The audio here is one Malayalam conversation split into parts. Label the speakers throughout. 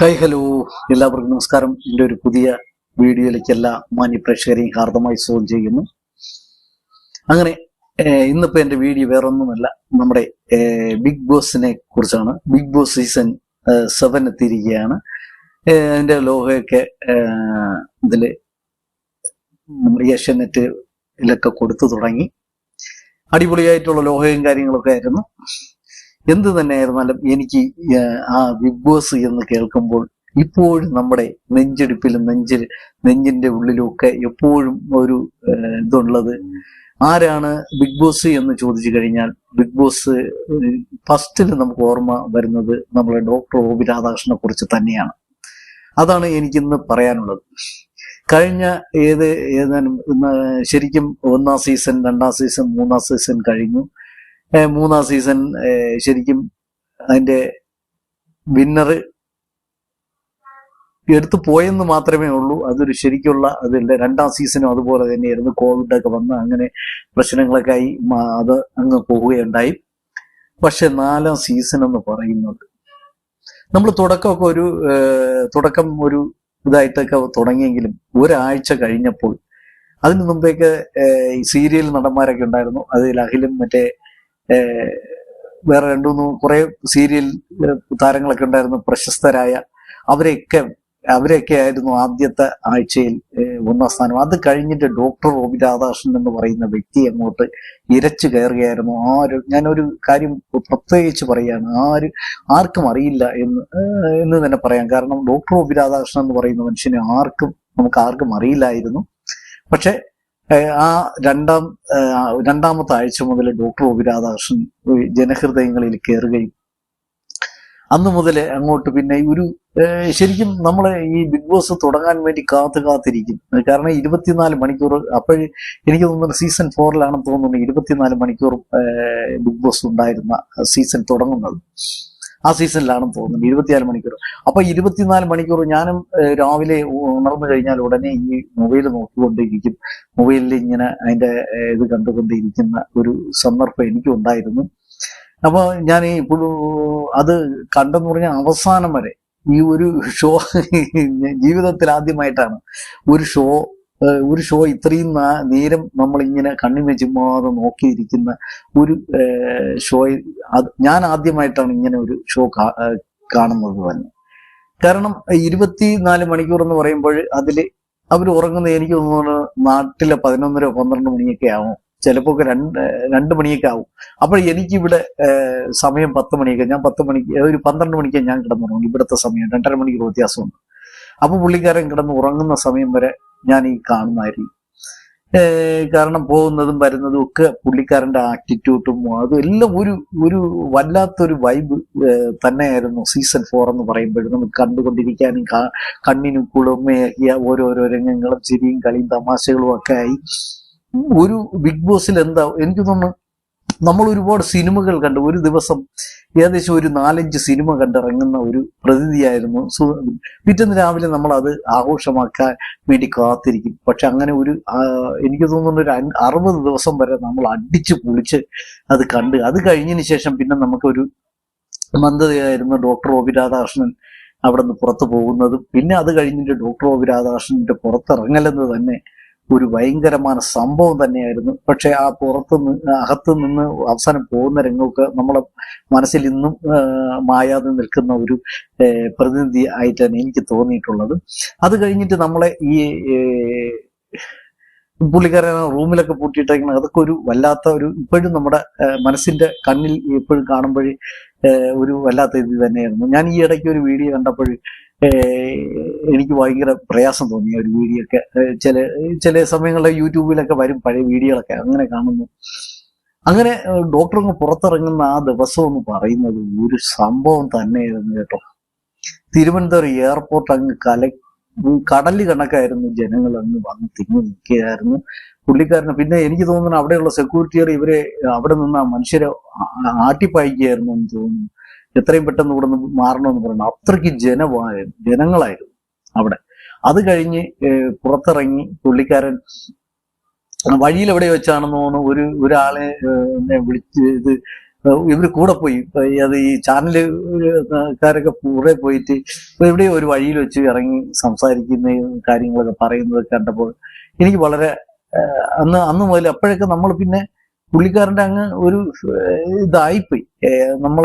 Speaker 1: ഹായ് ഹലോ എല്ലാവർക്കും നമസ്കാരം. എന്റെ ഒരു പുതിയ വീഡിയോയിലേക്ക് എല്ലാ മാന്യ പ്രേക്ഷകരെയും ഹാർദമായി സ്വാഗതം ചെയ്യുന്നു. അങ്ങനെ ഇന്നിപ്പോൾ ഇന്നിപ്പോ എന്റെ വീഡിയോ വേറൊന്നുമല്ല. നമ്മുടെ ബിഗ് ബോസിനെ കുറിച്ചാണ്. ബിഗ് ബോസ് സീസൺ സെവൻ എത്തിയിരിക്കുകയാണ്. അതിന്റെ ലോഹയൊക്കെ ഇതിൽ നമ്മുടെ ഏഷ്യാനെറ്റിലൊക്കെ കൊടുത്തു തുടങ്ങി. അടിപൊളിയായിട്ടുള്ള ലോഹയും കാര്യങ്ങളൊക്കെ ആയിരുന്നു. എന്ത് തന്നെയായിരുന്നാലും എനിക്ക് ആ ബിഗ് ബോസ് എന്ന് കേൾക്കുമ്പോൾ ഇപ്പോഴും നമ്മുടെ നെഞ്ചെടുപ്പിലും നെഞ്ചിൽ നെഞ്ചിന്റെ ഉള്ളിലും ഒക്കെ എപ്പോഴും ഒരു ഇതുള്ളത്. ആരാണ് ബിഗ് ബോസ് എന്ന് ചോദിച്ചു കഴിഞ്ഞാൽ ബിഗ് ബോസ് ഫസ്റ്റിൽ നമുക്ക് ഓർമ്മ വരുന്നത് നമ്മുടെ ഡോക്ടർ ഒ പി രാധാകൃഷ്ണനെ കുറിച്ച് തന്നെയാണ്. അതാണ് എനിക്കിന്ന് പറയാനുള്ളത്. കഴിഞ്ഞ ഏത് ഏതാനും ശരിക്കും ഒന്നാം സീസൺ രണ്ടാം സീസൺ മൂന്നാം സീസൺ കഴിഞ്ഞു. മൂന്നാം സീസൺ ശരിക്കും അതിന്റെ വിന്നർ എടുത്തു പോയെന്ന് മാത്രമേ ഉള്ളൂ. അതൊരു ശരിക്കുള്ള അതിന്റെ രണ്ടാം സീസണും അതുപോലെ തന്നെയായിരുന്നു. കോവിഡ് ഒക്കെ വന്ന് അങ്ങനെ പ്രശ്നങ്ങളൊക്കെ ആയി അത് അങ്ങ് പോവുകയുണ്ടായി. പക്ഷെ നാലാം സീസൺ എന്ന് പറയുന്നത് നമ്മൾ തുടക്കമൊക്കെ ഒരു തുടക്കം ഒരു ഇതായിട്ടൊക്കെ തുടങ്ങിയെങ്കിലും ഒരാഴ്ച കഴിഞ്ഞപ്പോൾ അതിനു മുമ്പേക്ക് സീരിയൽ നടന്മാരൊക്കെ ഉണ്ടായിരുന്നു. അതിൽ അഖിലും മറ്റേ വേറെ രണ്ടു മൂന്ന് കുറെ സീരിയൽ താരങ്ങളൊക്കെ ഉണ്ടായിരുന്നു പ്രശസ്തരായ അവരെയൊക്കെ അവരെയൊക്കെ ആയിരുന്നു ആദ്യത്തെ ആഴ്ചയിൽ ഒന്നാം സ്ഥാനം. അത് കഴിഞ്ഞിട്ട് ഡോക്ടർ റോബി രാധാകൃഷ്ണൻ എന്ന് പറയുന്ന വ്യക്തി അങ്ങോട്ട് ഇരച്ചു കയറുകയായിരുന്നു. ആര് ഞാനൊരു കാര്യം പ്രത്യേകിച്ച് പറയാണ്. ആര് ആർക്കും അറിയില്ല എന്ന് എന്ന് തന്നെ പറയാം. കാരണം ഡോക്ടർ റോബി രാധാകൃഷ്ണൻ എന്ന് പറയുന്ന മനുഷ്യനെ ആർക്കും നമുക്ക് ആർക്കും അറിയില്ലായിരുന്നു. പക്ഷെ ആ രണ്ടാം രണ്ടാമത്തെ ആഴ്ച മുതൽ ഡോക്ടർ ഒ പി രാധാകൃഷ്ണൻ ജനഹൃദയങ്ങളിൽ കയറുകയും അന്ന് മുതൽ അങ്ങോട്ട് പിന്നെ ഒരു ശരിക്കും നമ്മൾ ഈ ബിഗ് ബോസ് തുടങ്ങാൻ വേണ്ടി കാത്തു കാത്തിരിക്കും. കാരണം ഇരുപത്തിനാല് മണിക്കൂർ അപ്പോഴ് എനിക്ക് തോന്നുന്നു സീസൺ ഫോറിലാണെന്ന് തോന്നുന്നു ഇരുപത്തിനാല് മണിക്കൂർ ബിഗ് ബോസ് ഉണ്ടായിരുന്ന സീസൺ തുടങ്ങുന്നത്. ആ സീസണിലാണ് തോന്നുന്നത് ഇരുപത്തിനാല് മണിക്കൂർ. അപ്പൊ ഇരുപത്തിനാല് മണിക്കൂർ ഞാനും രാവിലെ ഉണർന്നു കഴിഞ്ഞാൽ ഉടനെ ഈ മൊബൈൽ നോക്കിക്കൊണ്ടിരിക്കും. മൊബൈലിൽ ഇങ്ങനെ അതിന്റെ ഇത് കണ്ടുകൊണ്ടിരിക്കുന്ന ഒരു സന്ദർഭം എനിക്കും ഉണ്ടായിരുന്നു അപ്പൊ ഞാൻ ഇപ്പോഴും അത് കണ്ടെന്ന് പറഞ്ഞ അവസാനം വരെ ഈ ഒരു ഷോ ജീവിതത്തിൽ ആദ്യമായിട്ടാണ് ഒരു ഷോ ഒരു ഷോ ഇത്രയും നേരം നമ്മൾ ഇങ്ങനെ കണ്ണിമ ചുമ്മാതെ നോക്കിയിരിക്കുന്ന ഒരു ഷോ ഞാൻ ആദ്യമായിട്ടാണ് ഇങ്ങനെ ഒരു ഷോ കാണുന്നത് തന്നെ. കാരണം ഇരുപത്തിനാല് മണിക്കൂർ എന്ന് പറയുമ്പോൾ അതിൽ അവർ ഉറങ്ങുന്നത് എനിക്ക് തോന്നുന്നു നാട്ടിലെ പതിനൊന്നര പന്ത്രണ്ട് മണിയൊക്കെ ആവും. ചിലപ്പോ ഒക്കെ രണ്ട് രണ്ട് മണിയൊക്കെ ആവും. അപ്പോൾ എനിക്കിവിടെ സമയം പത്ത് മണിയൊക്കെ ഞാൻ പത്ത് മണിക്ക് ഒരു പന്ത്രണ്ട് മണിക്ക് ഞാൻ കിടന്നുറങ്ങും ഇവിടുത്തെ സമയം രണ്ടര മണിക്കൂർ വ്യത്യാസമുണ്ട്. അപ്പൊ പുള്ളിക്കാരൻ കിടന്ന് ഉറങ്ങുന്ന സമയം വരെ ഞാൻ ഈ ഏഹ്, കാരണം പോകുന്നതും വരുന്നതും ഒക്കെ പുള്ളിക്കാരന്റെ ആറ്റിറ്റ്യൂഡും അതും എല്ലാം ഒരു ഒരു വല്ലാത്തൊരു വൈബ് തന്നെയായിരുന്നു സീസൺ ഫോർ എന്ന് പറയുമ്പോഴും നമുക്ക് കണ്ടുകൊണ്ടിരിക്കാനും കണ്ണിന് കുളിർമയാക്കിയ ഓരോരോ രംഗങ്ങളും ചിരിയും കളിയും തമാശകളും ഒക്കെ ആയി. ഒരു ബിഗ് ബോസിൽ എന്താ എനിക്ക് തോന്നുന്നു നമ്മൾ ഒരുപാട് സിനിമകൾ കണ്ട് ഒരു ദിവസം ഏകദേശം ഒരു നാലഞ്ച് സിനിമ കണ്ടിറങ്ങുന്ന ഒരു പ്രതിനിധിയായിരുന്നു പിറ്റേന്ന് രാവിലെ നമ്മൾ അത് ആഘോഷമാക്കാൻ വേണ്ടി കാത്തിരിക്കും. പക്ഷെ അങ്ങനെ ഒരു എനിക്ക് തോന്നുന്നു ഒരു അറുപത് ദിവസം വരെ നമ്മൾ അടിച്ചു പൊളിച്ച് അത് കണ്ട്. അത് കഴിഞ്ഞതിന് ശേഷം പിന്നെ നമുക്കൊരു മന്ദതയായിരുന്നു ഡോക്ടർ ഒ പി രാധാകൃഷ്ണൻ അവിടെ നിന്ന് പുറത്തു പോകുന്നതും പിന്നെ അത് കഴിഞ്ഞിട്ട് ഡോക്ടർ ഒ പി രാധാകൃഷ്ണന്റെ പുറത്തിറങ്ങലെന്ന് തന്നെ ഒരു ഭയങ്കരമായ സംഭവം തന്നെയായിരുന്നു. പക്ഷെ ആ പുറത്ത് അകത്ത് നിന്ന് അവസാനം പോകുന്ന രംഗമൊക്കെ നമ്മളെ മനസ്സിൽ ഇന്നും മായാതെ നിൽക്കുന്ന ഒരു പ്രതിനിധി ആയിട്ടാണ് എനിക്ക് തോന്നിയിട്ടുള്ളത്. അത് കഴിഞ്ഞിട്ട് നമ്മളെ ഈ പുള്ളിക്കാരൻ റൂമിലൊക്കെ പൂട്ടിയിട്ടേക്കണം അതൊക്കെ ഒരു വല്ലാത്ത ഒരു ഇപ്പോഴും നമ്മുടെ മനസ്സിന്റെ കണ്ണിൽ എപ്പോഴും കാണുമ്പോഴേ ഒരു വല്ലാത്ത ഇത് തന്നെയായിരുന്നു. ഞാൻ ഈ ഇടയ്ക്ക് ഒരു വീഡിയോ കണ്ടപ്പോൾ എനിക്ക് ഭയങ്കര പ്രയാസം തോന്നി ഒരു വീഡിയോ ഒക്കെ ചില ചില സമയങ്ങളിൽ യൂട്യൂബിലൊക്കെ വരും പഴയ വീഡിയോകളൊക്കെ അങ്ങനെ കാണുന്നു. അങ്ങനെ ഡോക്ടർ ഒന്ന് പുറത്തിറങ്ങുന്ന ആ ദിവസം എന്ന് പറയുന്നത് ഒരു സംഭവം തന്നെയായിരുന്നു കേട്ടോ. തിരുവനന്തപുരം എയർപോർട്ട് അങ്ങ് കല കടൽ കണക്കായിരുന്നു ജനങ്ങൾ അങ്ങ് വന്ന് തിങ്ങി നിൽക്കുകയായിരുന്നു. പുള്ളിക്കാരന് പിന്നെ എനിക്ക് തോന്നുന്നു അവിടെയുള്ള സെക്യൂരിറ്റിയർ ഇവരെ അവിടെ നിന്ന് ആ മനുഷ്യരെ ആട്ടിപ്പായിക്കുകയായിരുന്നു എന്ന് തോന്നുന്നു. എത്രയും പെട്ടെന്ന് ഇവിടെ നിന്ന് മാറണമെന്ന് പറഞ്ഞു അത്രയ്ക്ക് ജനമായ ജനങ്ങളായിരുന്നു അവിടെ. അത് കഴിഞ്ഞ് പുറത്തിറങ്ങി പുള്ളിക്കാരൻ വഴിയിൽ എവിടെ വെച്ചാണെന്ന് തോന്നുന്നു ഒരു ഒരാളെ വിളിച്ച് ഇത് ഇവർ കൂടെ പോയി. അത് ഈ ചാനലുകാരൊക്കെ കൂടെ പോയിട്ട് ഇപ്പൊ എവിടെയോ ഒരു വഴിയിൽ വെച്ച് ഇറങ്ങി സംസാരിക്കുന്ന കാര്യങ്ങളൊക്കെ പറയുന്നത് കണ്ടപ്പോൾ എനിക്ക് വളരെ അന്ന് അന്ന് മുതൽ അപ്പോഴൊക്കെ നമ്മൾ പിന്നെ പുള്ളിക്കാരന്റെ അങ്ങ് ഒരു ഇതായിപ്പോയി. നമ്മൾ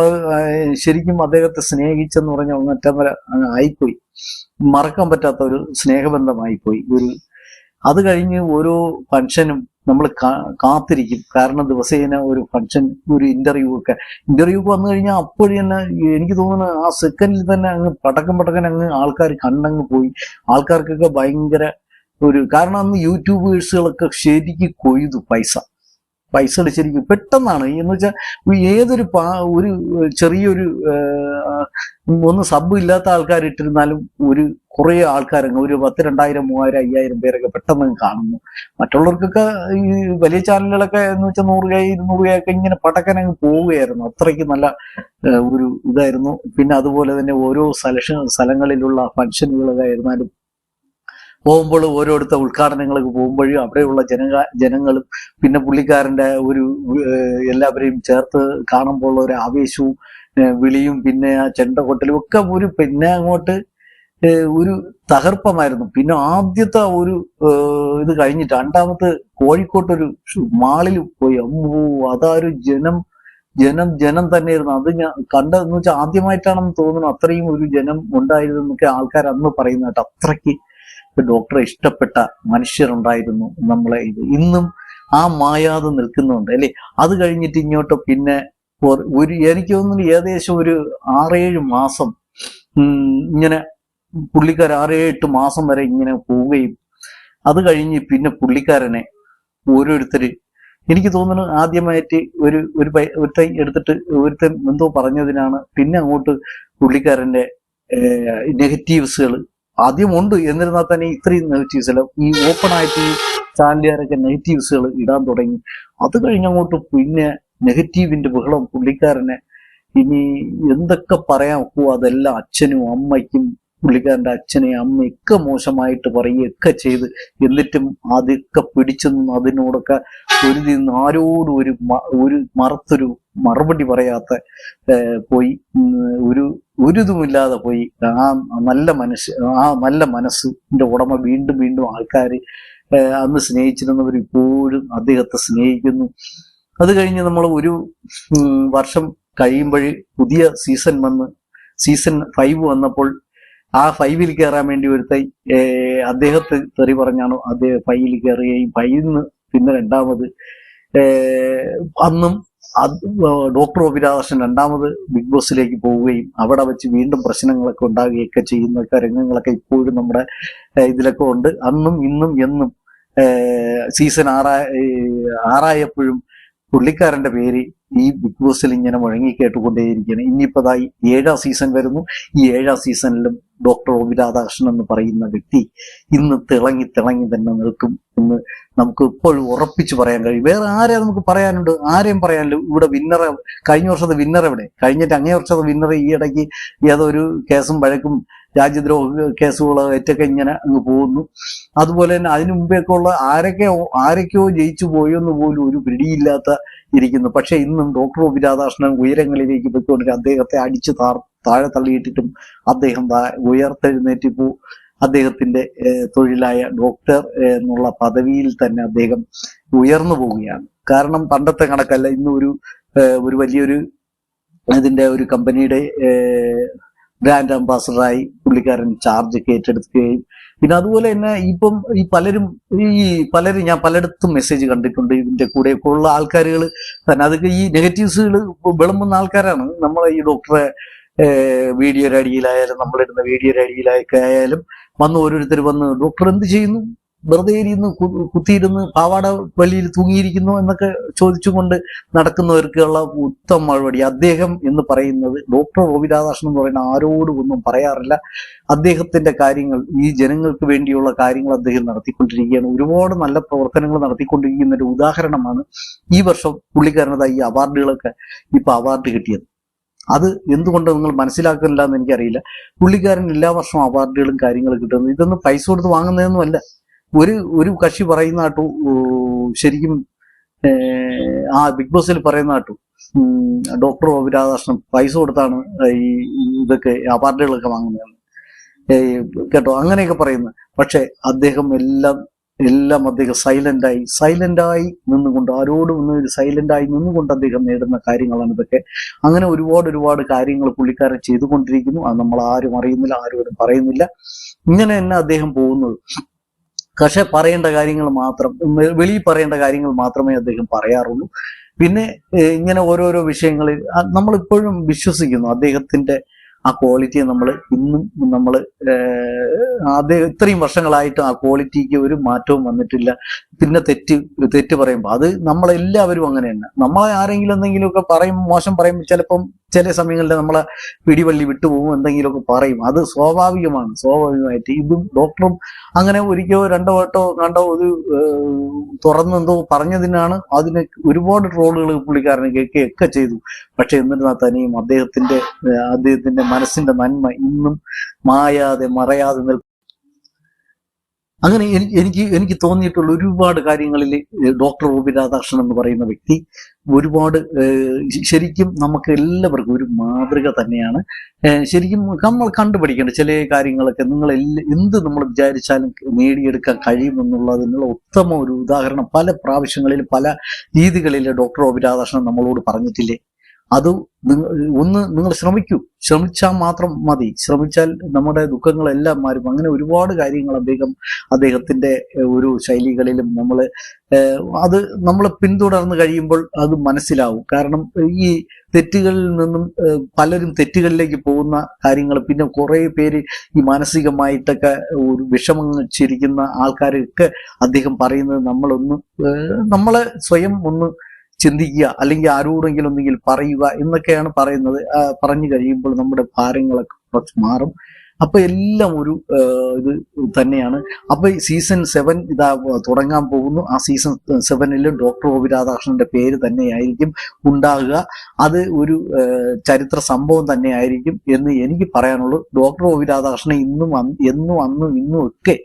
Speaker 1: ശരിക്കും അദ്ദേഹത്തെ സ്നേഹിച്ചെന്ന് പറഞ്ഞ ഒന്നറ്റം വരെ അങ്ങ് ആയിപ്പോയി. മറക്കാൻ പറ്റാത്ത ഒരു സ്നേഹബന്ധമായിപ്പോയി. ഒരു അത് കഴിഞ്ഞ് ഓരോ ഫംഗ്ഷനും നമ്മൾ കാത്തിരിക്കും. കാരണം ദിവസേന ഒരു ഫംഗ്ഷൻ ഒരു ഇന്റർവ്യൂ ഒക്കെ. ഇന്റർവ്യൂ ഒക്കെ വന്നു കഴിഞ്ഞാൽ അപ്പോഴും തന്നെ എനിക്ക് തോന്നുന്നു ആ സെക്കൻഡിൽ തന്നെ അങ്ങ് പടക്കം പടക്കം അങ്ങ് ആൾക്കാർ കണ്ടങ്ങ് പോയി. ആൾക്കാർക്കൊക്കെ ഭയങ്കര ഒരു കാരണം അന്ന് യൂട്യൂബേഴ്സുകളൊക്കെ ശരിക്ക് കൊയ്തു പൈസ. പൈസ അടിച്ചിരിക്കും പെട്ടെന്നാണ്. എന്ന് വെച്ചാൽ ഏതൊരു പാ ഒരു ചെറിയൊരു ഒന്ന് സബ് ഇല്ലാത്ത ആൾക്കാർ ഇട്ടിരുന്നാലും ഒരു കുറേ ആൾക്കാരങ്ങ് ഒരു പത്ത് രണ്ടായിരം മൂവായിരം അയ്യായിരം പേരൊക്കെ പെട്ടെന്ന് കാണുന്നു. മറ്റുള്ളവർക്കൊക്കെ ഈ വലിയ ചാനലുകളൊക്കെ എന്ന് വെച്ചാൽ നൂറ് കൈ ഇരുന്നൂറ് കൈ ഒക്കെ ഇങ്ങനെ പടക്കൻ അങ്ങ് പോവുകയായിരുന്നു. അത്രയ്ക്ക് നല്ല ഒരു ഇതായിരുന്നു. പിന്നെ അതുപോലെ തന്നെ ഓരോ സെലക്ഷൻ സ്ഥലങ്ങളിലുള്ള ഫംഗ്ഷനുകളൊക്കെ ആയിരുന്നാലും പോകുമ്പോൾ ഓരോരുത്ത ഉദ്ഘാടനങ്ങൾക്ക് പോകുമ്പോഴും അവിടെയുള്ള ജന ജനങ്ങളും പിന്നെ പുള്ളിക്കാരന്റെ ഒരു എല്ലാവരെയും ചേർത്ത് കാണുമ്പോൾ ഒരു ആവേശവും വിളിയും പിന്നെ ആ ചെണ്ട കൊട്ടലും ഒക്കെ ഒരു പിന്നെ അങ്ങോട്ട് ഒരു തകർപ്പമായിരുന്നു. പിന്നെ ആദ്യത്തെ ഒരു ഇത് കഴിഞ്ഞിട്ട് രണ്ടാമത്തെ കോഴിക്കോട്ടൊരു മാളിൽ പോയി. അമ്മോ ഒരു ജനം ജനം ജനം തന്നെയായിരുന്നു. അത് ഞാൻ കണ്ടതെന്ന് വെച്ചാൽ ആദ്യമായിട്ടാണെന്ന് തോന്നുന്നു അത്രയും ഒരു ജനം ഉണ്ടായിരുന്നൊക്കെ ആൾക്കാർ അന്ന് പറയുന്ന കേട്ടോ. അത്രയ്ക്ക് ഡോക്ടറെ ഇഷ്ടപ്പെട്ട മനുഷ്യരുണ്ടായിരുന്നു നമ്മളെ ഇത്. ഇന്നും ആ മായാതെ നിൽക്കുന്നുണ്ട് അല്ലെ? അത് കഴിഞ്ഞിട്ട് ഇങ്ങോട്ട് പിന്നെ ഒരു- എനിക്ക് തോന്നുന്നു ഏകദേശം ഒരു ആറേഴ് മാസം ഇങ്ങനെ പുള്ളിക്കാർ ആറേഴ് എട്ട് മാസം വരെ ഇങ്ങനെ പോവുകയും അത് കഴിഞ്ഞ് പിന്നെ പുള്ളിക്കാരനെ ഓരോരുത്തര് എനിക്ക് തോന്നുന്നു ആദ്യമായിട്ട് ഒരു ഒരു ഒരുത്തൻ എടുത്തിട്ട് ഒരുത്തൻ എന്തോ പറഞ്ഞതിനാണ് പിന്നെ അങ്ങോട്ട് പുള്ളിക്കാരന്റെ നെഗറ്റീവ്സുകൾ ആദ്യമുണ്ട് എന്നിരുന്നാൽ തന്നെ ഇത്രയും നെഗറ്റീവ്സ് ഈ ഓപ്പൺ ആയിട്ട് ഈ ചാനലുകാരൊക്കെ നെഗറ്റീവ്സുകൾ ഇടാൻ തുടങ്ങി. അത് കഴിഞ്ഞങ്ങോട്ട് പിന്നെ നെഗറ്റീവിന്റെ ബഹളം പുള്ളിക്കാരനെ ഇനി എന്തൊക്കെ പറയാൻ ഒക്കുമോ അതെല്ലാം അച്ഛനും അമ്മയ്ക്കും പുള്ളിക്കാരന്റെ അച്ഛനെ അമ്മയൊക്കെ മോശമായിട്ട് പറയുകയൊക്കെ ചെയ്ത് എന്നിട്ടും അതൊക്കെ പിടിച്ചെന്നും അതിനോടൊക്കെ ഒരു നിന്ന് ആരോടും ഒരു ഒരു മറത്തൊരു മറുപടി പറയാത്ത പോയി. ഒരു ഒരിതുമില്ലാതെ പോയി. ആ നല്ല മനസ്സ് ആ നല്ല മനസ്സിന്റെ ഉടമ വീണ്ടും വീണ്ടും ആൾക്കാർ അന്ന് സ്നേഹിച്ചിരുന്നവർ ഇപ്പോഴും അദ്ദേഹത്തെ സ്നേഹിക്കുന്നു. അത് കഴിഞ്ഞ് നമ്മൾ ഒരു വർഷം കഴിയുമ്പോൾ പുതിയ സീസൺ വന്ന് സീസൺ ഫൈവ് വന്നപ്പോൾ ആ ഫൈവിൽ കയറാൻ വേണ്ടി ഒരുത്ത അദ്ദേഹത്തെ തെറി പറഞ്ഞാണ്? അദ്ദേഹം ഫൈവിൽ കയറുകയും ഫൈവിൽ നിന്ന് പിന്നെ രണ്ടാമത് അന്നും ഡോക്ടർ ഒ പി രണ്ടാമത് ബിഗ് ബോസിലേക്ക് പോവുകയും അവിടെ വെച്ച് വീണ്ടും പ്രശ്നങ്ങളൊക്കെ ഉണ്ടാകുകയൊക്കെ ചെയ്യുന്ന രംഗങ്ങളൊക്കെ ഇപ്പോഴും നമ്മുടെ ഇതിലൊക്കെ ഉണ്ട്. അന്നും ഇന്നും എന്നും സീസൺ ആറാ ആറായപ്പോഴും പുള്ളിക്കാരന്റെ പേര് ഈ ബിഗ് ബോസിൽ ഇങ്ങനെ മുഴങ്ങി കേട്ടുകൊണ്ടേയിരിക്കുകയാണ്. ഇനിയിപ്പോ ദാ ഏഴാം സീസൺ വരുന്നു. ഈ ഏഴാം സീസണിലും ഡോക്ടർ ഒ രാധാകൃഷ്ണൻ എന്ന് പറയുന്ന വ്യക്തി ഇന്ന് തിളങ്ങി തിളങ്ങി തന്നെ നിൽക്കും എന്ന് നമുക്ക് ഇപ്പോഴും ഉറപ്പിച്ചു പറയാൻ കഴിയും. വേറെ ആരെ നമുക്ക് പറയാനുണ്ട്? ആരെയും പറയാനില്ല ഇവിടെ വിന്നർ കഴിഞ്ഞ വർഷത്തെ വിന്നർ എവിടെ? കഴിഞ്ഞിട്ട് അങ്ങേ വർഷത്തെ വിന്നർ ഈ ഇടയ്ക്ക് ഏതോ ഒരു കേസും വഴക്കും രാജ്യദ്രോഹ കേസുകളോ ഏറ്റൊക്കെ ഇങ്ങനെ അങ്ങ് പോകുന്നു. അതുപോലെ തന്നെ അതിനു മുമ്പേക്കുള്ള ആരൊക്കെ ആരൊക്കെയോ ജയിച്ചു പോയെന്ന് പോലും ഒരു പിടിയില്ലാത്ത ഇരിക്കുന്നു. പക്ഷെ ഇന്നും ഡോക്ടർ ഒ. പി. രാധാകൃഷ്ണൻ ഉയരങ്ങളിലേക്ക് പോയിക്കൊണ്ട് അദ്ദേഹത്തെ അടിച്ചു താർ താഴെ തള്ളിയിട്ടിട്ടും അദ്ദേഹം ഉയർത്തെഴുന്നേറ്റ് പോ അദ്ദേഹത്തിന്റെ തൊഴിലായ ഡോക്ടർ എന്നുള്ള പദവിയിൽ തന്നെ അദ്ദേഹം ഉയർന്നു പോവുകയാണ്. കാരണം പണ്ടത്തെ കണക്കല്ല ഇന്ന് ഒരു ഒരു വലിയൊരു അതിന്റെ ഒരു കമ്പനിയുടെ ബ്രാൻഡ് അംബാസഡറായി പുള്ളിക്കാരൻ ചാർജ് ഒക്കെ ഏറ്റെടുക്കുകയും. പിന്നെ അതുപോലെ തന്നെ ഇപ്പം ഈ പലരും ഈ പലരും ഞാൻ പലയിടത്തും മെസ്സേജ് കണ്ടിട്ടുണ്ട്. ഇതിന്റെ കൂടെയൊക്കെ ഉള്ള ആൾക്കാരുകൾ തന്നെ. അതൊക്കെ ഈ നെഗറ്റീവ്സുകൾ വിളമ്പുന്ന ആൾക്കാരാണ്. നമ്മളെ ഈ ഡോക്ടറെ വീഡിയോയുടെ അടിയിലായാലും നമ്മളിടുന്ന വീഡിയോ അടിയിലൊക്കെ ആയാലും വന്ന് ഓരോരുത്തർ വന്ന് ഡോക്ടർ എന്ത് ചെയ്യുന്നു? വെറുതെ ഇരുന്ന് കുത്തിയിരുന്ന് പാവാട വെളിയിൽ തൂങ്ങിയിരിക്കുന്നു എന്നൊക്കെ ചോദിച്ചുകൊണ്ട് നടക്കുന്നവർക്കുള്ള ഉത്തമ മറുപടി. അദ്ദേഹം എന്ന് പറയുന്നത് ഡോക്ടർ റോബി രാധാകൃഷ്ണൻ എന്ന് പറയുന്ന ആരോടും ഒന്നും പറയാറില്ല. അദ്ദേഹത്തിന്റെ കാര്യങ്ങൾ ഈ ജനങ്ങൾക്ക് വേണ്ടിയുള്ള കാര്യങ്ങൾ അദ്ദേഹം നടത്തിക്കൊണ്ടിരിക്കുകയാണ്. ഒരുപാട് നല്ല പ്രവർത്തനങ്ങൾ നടത്തിക്കൊണ്ടിരിക്കുന്ന ഒരു ഉദാഹരണമാണ് ഈ വർഷം പുള്ളിക്കാരനത് ഈ അവാർഡുകളൊക്കെ ഇപ്പൊ അവാർഡ് കിട്ടിയത്. അത് എന്തുകൊണ്ട് നിങ്ങൾ മനസ്സിലാക്കുന്നില്ല എന്ന് എനിക്കറിയില്ല. പുള്ളിക്കാരൻ എല്ലാ വർഷവും അവാർഡുകളും കാര്യങ്ങളും കിട്ടുന്നു. ഇതൊന്നും പൈസ കൊടുത്ത് വാങ്ങുന്നതൊന്നുമല്ല ഒരു ഒരു കക്ഷി പറയുന്ന കേട്ടു ശരിക്കും ആ ബിഗ് ബോസിൽ പറയുന്ന കേട്ടു ഡോക്ടർ ഒ രാധാകൃഷ്ണൻ പൈസ കൊടുത്താണ് ഈ ഇതൊക്കെ അവാർഡുകളൊക്കെ വാങ്ങുന്നത്. കേട്ടോ അങ്ങനെയൊക്കെ പറയുന്നു പക്ഷെ അദ്ദേഹം എല്ലാം എല്ലാം അദ്ദേഹം സൈലന്റായി സൈലന്റായി നിന്നുകൊണ്ട് ആരോടും ഒന്നും സൈലന്റ് ആയി നിന്നുകൊണ്ട് അദ്ദേഹം നേടുന്ന കാര്യങ്ങളാണ് ഇതൊക്കെ. അങ്ങനെ ഒരുപാട് ഒരുപാട് കാര്യങ്ങൾ പുള്ളിക്കാരൻ ചെയ്തുകൊണ്ടിരിക്കുന്നു. അത് നമ്മൾ ആരും അറിയുന്നില്ല ആരോടും പറയുന്നില്ല. ഇങ്ങനെ തന്നെ അദ്ദേഹം പോകുന്നത്. പക്ഷെ പറയേണ്ട കാര്യങ്ങൾ മാത്രം വെളിയിൽ പറയേണ്ട കാര്യങ്ങൾ മാത്രമേ അദ്ദേഹം പറയാറുള്ളൂ. പിന്നെ ഇങ്ങനെ ഓരോരോ വിഷയങ്ങളിൽ നമ്മളിപ്പോഴും വിശ്വസിക്കുന്നു അദ്ദേഹത്തിന്റെ ആ ക്വാളിറ്റിയെ നമ്മൾ ഇന്നും നമ്മൾ അദ്ദേഹം ഇത്രയും വർഷങ്ങളായിട്ട് ആ ക്വാളിറ്റിക്ക് ഒരു മാറ്റവും വന്നിട്ടില്ല. പിന്നെ തെറ്റ് തെറ്റ് പറയുമ്പോൾ അത് നമ്മളെല്ലാവരും അങ്ങനെ തന്നെ. നമ്മളെ ആരെങ്കിലും എന്തെങ്കിലുമൊക്കെ പറയും മോശം പറയുമ്പോൾ ചിലപ്പം ചില സമയങ്ങളിൽ നമ്മൾ പിടിവള്ളി വിട്ടുപോകും എന്തെങ്കിലുമൊക്കെ പറയും. അത് സ്വാഭാവികമാണ്. സ്വാഭാവികമായിട്ട് ഇതും ഡോക്ടറും അങ്ങനെ ഒരിക്കലോ രണ്ടോ വട്ടോ കണ്ടോ ഒരു തുറന്നെന്തോ പറഞ്ഞതിനാണ് അതിന് ഒരുപാട് ട്രോളുകൾ പുള്ളിക്കാരന് കേൾക്കുകയൊക്കെ ചെയ്തു. പക്ഷെ എന്നിരുന്നാൽ തന്നെയും അദ്ദേഹത്തിന്റെ അദ്ദേഹത്തിന്റെ മനസ്സിന്റെ നന്മ ഇന്നും മായാതെ മറയാതെ നിൽക്കും അങ്ങനെ എനിക്ക് എനിക്ക് എനിക്ക് തോന്നിയിട്ടുള്ള ഒരുപാട് കാര്യങ്ങളിൽ ഡോക്ടർ ഒ പി രാധാകൃഷ്ണൻ എന്ന് പറയുന്ന വ്യക്തി ഒരുപാട് ശരിക്കും നമുക്ക് എല്ലാവർക്കും ഒരു മാതൃക തന്നെയാണ്. ശരിക്കും നമ്മൾ കണ്ടുപിടിക്കേണ്ട ചില കാര്യങ്ങളൊക്കെ നിങ്ങൾ എന്ത് നമ്മൾ വിചാരിച്ചാലും നേടിയെടുക്കാൻ കഴിയുമെന്നുള്ളതിനുള്ള ഉത്തമ ഒരു ഉദാഹരണം പല പ്രാവശ്യങ്ങളിൽ പല രീതികളിൽ ഡോക്ടർ ഒ പി രാധാകൃഷ്ണൻ നമ്മളോട് പറഞ്ഞിട്ടില്ലേ? അത് ഒന്ന് നിങ്ങൾ ശ്രമിക്കൂ. ശ്രമിച്ചാൽ മാത്രം മതി. ശ്രമിച്ചാൽ നമ്മുടെ ദുഃഖങ്ങളെല്ലാം മാറും. അങ്ങനെ ഒരുപാട് കാര്യങ്ങൾ അദ്ദേഹം അദ്ദേഹത്തിന്റെ ഒരു ശൈലികളിലും നമ്മൾ അത് നമ്മൾ പിന്തുടർന്ന് കഴിയുമ്പോൾ അത് മനസ്സിലാവും. കാരണം ഈ തെറ്റുകളിൽ നിന്നും പലരും തെറ്റുകളിലേക്ക് പോകുന്ന കാര്യങ്ങൾ പിന്നെ കുറെ പേര് ഈ മാനസികമായിട്ടൊക്കെ ഒരു വിഷമിച്ചിരിക്കുന്ന ആൾക്കാരൊക്കെ അദ്ദേഹം പറയുന്നത് നമ്മളൊന്ന് നമ്മളെ സ്വയം ഒന്ന് ചിന്തിക്കുക അല്ലെങ്കിൽ ആരോടെങ്കിലും ഒന്നെങ്കിൽ പറയുക എന്നൊക്കെയാണ് പറയുന്നത്. പറഞ്ഞു കഴിയുമ്പോൾ നമ്മുടെ ഭാരങ്ങളൊക്കെ കുറച്ച് മാറും. അപ്പൊ എല്ലാം ഒരു ഇത് തന്നെയാണ്. അപ്പൊ സീസൺ സെവൻ ഇതാ തുടങ്ങാൻ പോകുന്നു. ആ സീസൺ സെവനിലും ഡോക്ടർ വി രാധാകൃഷ്ണന്റെ പേര് തന്നെയായിരിക്കും ഉണ്ടാകുക. അത് ഒരു ചരിത്ര സംഭവം തന്നെയായിരിക്കും എന്ന് എനിക്ക് പറയാനുള്ളൂ. ഡോക്ടർ വി രാധാകൃഷ്ണൻ ഇന്നും എന്നും അന്നും ഇന്നും ഒക്കെ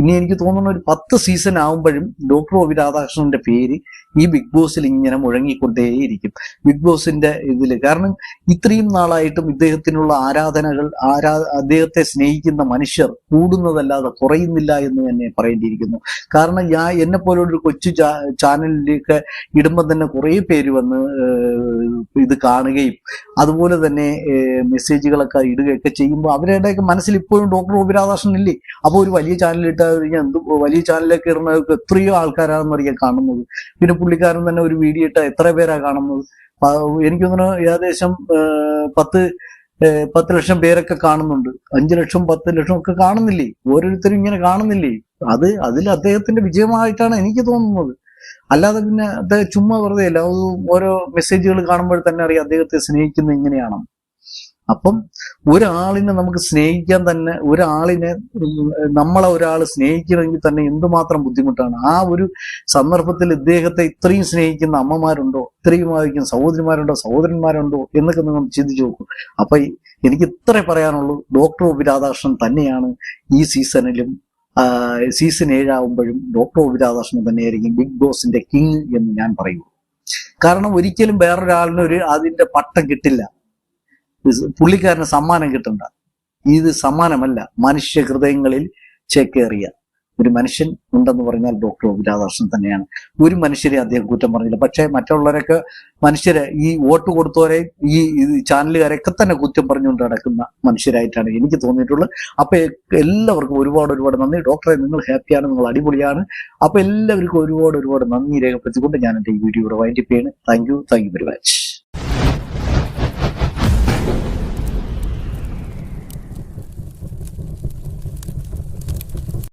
Speaker 1: ഇനി എനിക്ക് തോന്നുന്ന ഒരു പത്ത് സീസൺ ആകുമ്പോഴും ഡോക്ടർ വി രാധാകൃഷ്ണന്റെ പേര് ഈ ബിഗ് ബോസിൽ ഇങ്ങനെ മുഴങ്ങിക്കൊണ്ടേയിരിക്കും. ബിഗ് ബോസിന്റെ ഇതിൽ കാരണം ഇത്രയും നാളായിട്ടും ഇദ്ദേഹത്തിനുള്ള ആരാധനകൾ ആരാ അദ്ദേഹത്തെ സ്നേഹിക്കുന്ന മനുഷ്യർ കൂടുന്നതല്ലാതെ കുറയുന്നില്ല എന്ന് തന്നെ പറയേണ്ടിയിരിക്കുന്നു. കാരണം ഞാൻ എന്നെ പോലൊരു കൊച്ചു ചാനലിലേക്ക് ഇടുമ്പോൾ തന്നെ കുറേ പേര് വന്ന് ഇത് കാണുകയും അതുപോലെ തന്നെ മെസ്സേജുകളൊക്കെ ഇടുകയൊക്കെ ചെയ്യുമ്പോൾ അവരുടെയൊക്കെ മനസ്സിൽ ഇപ്പോഴും ഡോക്ടർ പി ഇല്ലേ? അപ്പോൾ ഒരു വലിയ ചാനൽ ഇട്ടാൽ കഴിഞ്ഞാൽ എന്ത് വലിയ ചാനലിലേക്ക് ഇടുന്നവർക്ക് എത്രയോ ആൾക്കാരാണെന്നറിയാൻ കാണുന്നത്. പിന്നെ പുള്ളിക്കാരൻ തന്നെ ഒരു വീഡിയോ ഇട്ടാൽ എത്ര പേരാണ് കാണുന്നത്? എനിക്കൊന്നും ഏകദേശം പത്ത് പത്ത് ലക്ഷം പേരൊക്കെ കാണുന്നുണ്ട്. അഞ്ചു ലക്ഷം പത്ത് ലക്ഷം ഒക്കെ കാണുന്നില്ലേ? ഓരോരുത്തരും ഇങ്ങനെ കാണുന്നില്ലേ? അത് അതിൽ അദ്ദേഹത്തിന്റെ വിജയമായിട്ടാണ് എനിക്ക് തോന്നുന്നത്. അല്ലാതെ പിന്നെ അദ്ദേഹം ചുമ്മാ വെറുതെ അല്ല ഓരോ മെസ്സേജുകൾ കാണുമ്പോൾ തന്നെ അറിയാം അദ്ദേഹത്തെ സ്നേഹിക്കുന്നത് ഇങ്ങനെയാണ്. അപ്പം ഒരാളിനെ നമുക്ക് സ്നേഹിക്കാൻ തന്നെ ഒരാളിനെ നമ്മളെ ഒരാൾ സ്നേഹിക്കണമെങ്കിൽ തന്നെ എന്തുമാത്രം ബുദ്ധിമുട്ടാണ്. ആ ഒരു സന്ദർഭത്തിൽ ഇദ്ദേഹത്തെ ഇത്രയും സ്നേഹിക്കുന്ന അമ്മമാരുണ്ടോ? ഇത്രയും ആയിരിക്കും സഹോദരിമാരുണ്ടോ? സഹോദരന്മാരുണ്ടോ? എന്നൊക്കെ നിങ്ങൾ ചിന്തിച്ചു നോക്കും. അപ്പൊ എനിക്ക് ഇത്രേ പറയാനുള്ളൂ. ഡോക്ടർ ഒ രാധാകൃഷ്ണൻ തന്നെയാണ് ഈ സീസണിലും സീസൺ ഏഴാവുമ്പോഴും ഡോക്ടർ ഒ രാധാകൃഷ്ണൻ തന്നെയായിരിക്കും ബിഗ് ബോസിന്റെ കിങ് എന്ന് ഞാൻ പറയുള്ളൂ കാരണം ഒരിക്കലും വേറൊരാളിന് ഒരു അതിന്റെ പട്ടം കിട്ടില്ല. പുള്ളിക്കാരന് സമ്മാനം കിട്ടണ്ട. ഇത് സമ്മാനമല്ല. മനുഷ്യ ഹൃദയങ്ങളിൽ ചേക്കേറിയ ഒരു മനുഷ്യൻ ഉണ്ടെന്ന് പറഞ്ഞാൽ ഡോക്ടർ. രാധാകൃഷ്ണൻ തന്നെയാണ്. ഒരു മനുഷ്യരെ അദ്ദേഹം കുറ്റം പറഞ്ഞില്ല. പക്ഷേ മറ്റുള്ളവരൊക്കെ മനുഷ്യരെ ഈ വോട്ട് കൊടുത്തവരെ ഈ ചാനലുകാരൊക്കെ തന്നെ കുറ്റം പറഞ്ഞുകൊണ്ട് നടക്കുന്ന മനുഷ്യരായിട്ടാണ് എനിക്ക് തോന്നിയിട്ടുള്ളത്. അപ്പൊ എല്ലാവർക്കും ഒരുപാട് ഒരുപാട് നന്ദി. ഡോക്ടറെ നിങ്ങൾ ഹാപ്പിയാണ് നിങ്ങൾ അടിപൊളിയാണ്. അപ്പൊ എല്ലാവർക്കും ഒരുപാട് ഒരുപാട് നന്ദി രേഖപ്പെടുത്തിക്കൊണ്ട് ഞാൻ എന്റെ ഈ വീഡിയോ വൈൻഡപ്പ് ചെയ്യാണ്. Thank you thank you very much